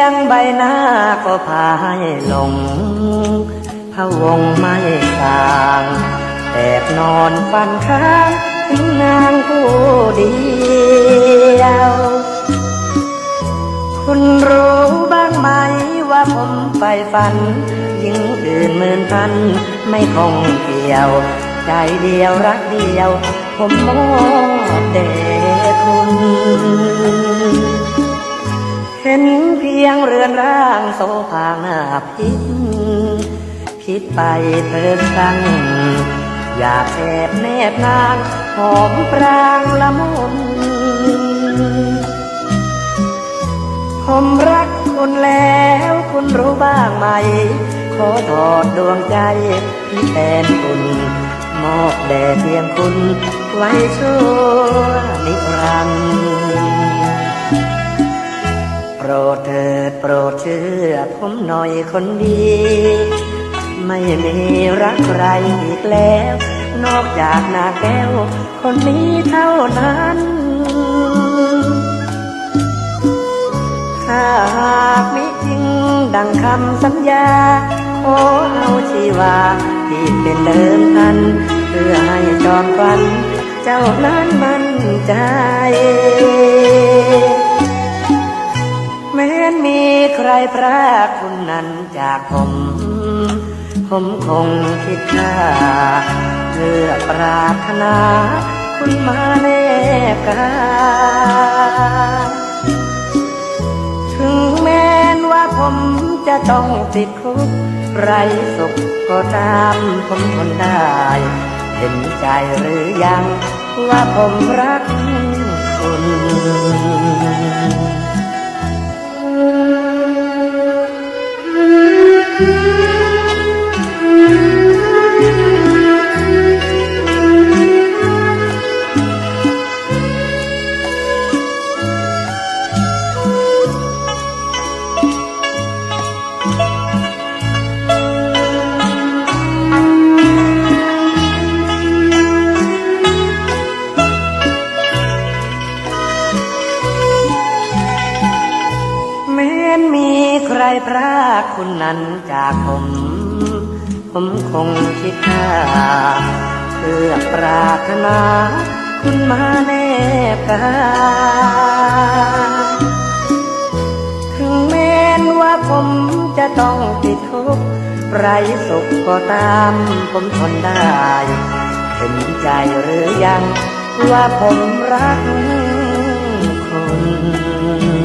ียงใบหน้าก็พาให้หลงพะวงไม่สาง แอบนอนฟันค้าง นางผู้เดียว คุณรู้บ้างไหมว่าผมไปฝัน ยิ่งอื่นหมื่นพัน ไม่คงเกี่ยว ใจเดียวรักเดียว ผมมอบแด่คุณ เห็นเพียงเรือนร่างโซภาหน้าพิษคิดไปเถิดสั่งอยากแอบแนบนาง หอมปรางละมุนผมรักคุณแล้วคุณรู้บ้างไหม ขอถอดดวงใจที่แทนคุณ มอบแด่เพียงคุณ ไว้ชั่วนิรันดร์โปรดเถิดโปรดเชื่อผมหน่อยคนดี ไม่มีรักใครอีกแล้ว นอกจากนาแก้ว คนนี้เท่านั้น ถ้าหากมิจริงดังคำสัญญา ขอเอาชีวา ที่เป็นเดิมพัน เพื่อให้จอมฝัน เจ้านั้นมั่นใจแม้นมีใครพรากคุณนั้นจากผม ผมคงคิดค่า พื่อปรารถนา คุณมาแนบกายถึงแม้นว่าผมจะต้องติดคุกไรสุขก็ตามผมทนได้ เห็นใจหรือยังว่าผมรักคุณแมีใครพรากคุณนั้นจากผม ผมคงคิดค่าเพื่อปรารถนา คุณมาแนบกายถึงแม้นว่าผมจะต้องติดทุกข์ไรสุขก็ตามผมทนได้ เห็นใจหรือยังว่าผมรักคุณ